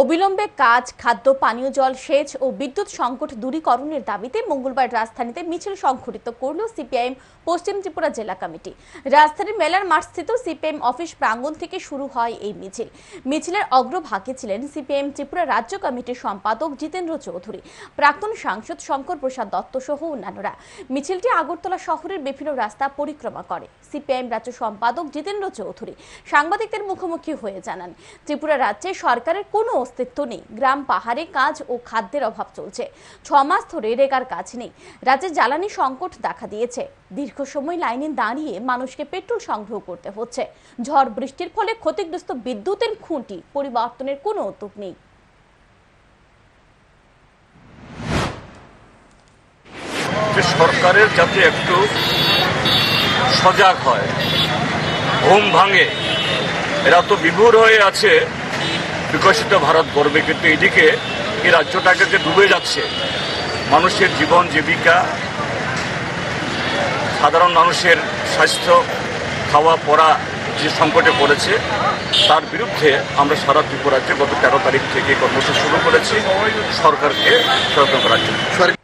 অবিলম্বে কাজ, খাদ্য, পানীয় জল, সেচ ও বিদ্যুৎ সংকট দূরীকরণের দাবিতে মঙ্গলবার রাজধানীতে মিছিল সংঘটিত করল সিপিআইএম পশ্চিম ত্রিপুরা জেলা কমিটি। রাজধানীর মেলার মাঠস্থিত সিপিএম অফিস প্রাঙ্গণ থেকে শুরু হয় এই মিছিল। মিছিলের অগ্রভাগে ছিলেন সিপিএম ত্রিপুরা রাজ্য কমিটির সম্পাদক জিতেন্দ্র চৌধুরী, প্রাক্তন সাংসদ শঙ্কর প্রসাদ দত্ত সহ অন্যান্যরা। মিছিলটি আগরতলা শহরের বিভিন্ন রাস্তা পরিক্রমা করে। সিপিআইএম রাজ্য সম্পাদক জিতেন্দ্র চৌধুরী সাংবাদিকদের মুখোমুখি হয়ে জানান, ত্রিপুরা রাজ্যে সরকারের কোনো অস্তিত্ব নেই। গ্রাম পাহাড়ে কাজ ও খাদ্যের অভাব চলছে। ছ মাস ধরে রেগার কাজ নেই। রাজ্যে জ্বালানি সংকট দেখা দিয়েছে। দীর্ঘ সময় লাইনে দাঁড়িয়ে মানুষকে পেট্রোল সংগ্রহ করতে হচ্ছে। ঝড় বৃষ্টির ফলে ক্ষতিগ্রস্ত বিদ্যুতের খুঁটি, পরিবর্তনের কোনো উদ্যোগ নেই। সরকারের যাতে একটু সজাগ হয়, ঘুম ভাঙে, এরা তো বিভোর হয়ে আছে। বিকশিত ভারত গড়বে, কিন্তু এদিকে এই রাজ্যটাকে যে ডুবে যাচ্ছে, মানুষের জীবন, জীবিকা, সাধারণ মানুষের স্বাস্থ্য, খাওয়া, পড়া যে সংকটে পড়েছে, তার বিরুদ্ধে আমরা সারা ত্রিপুরাতে গত তেরো তারিখ থেকে কর্মসূচি শুরু করেছি। সরকারকে সচেতন করার জন্য।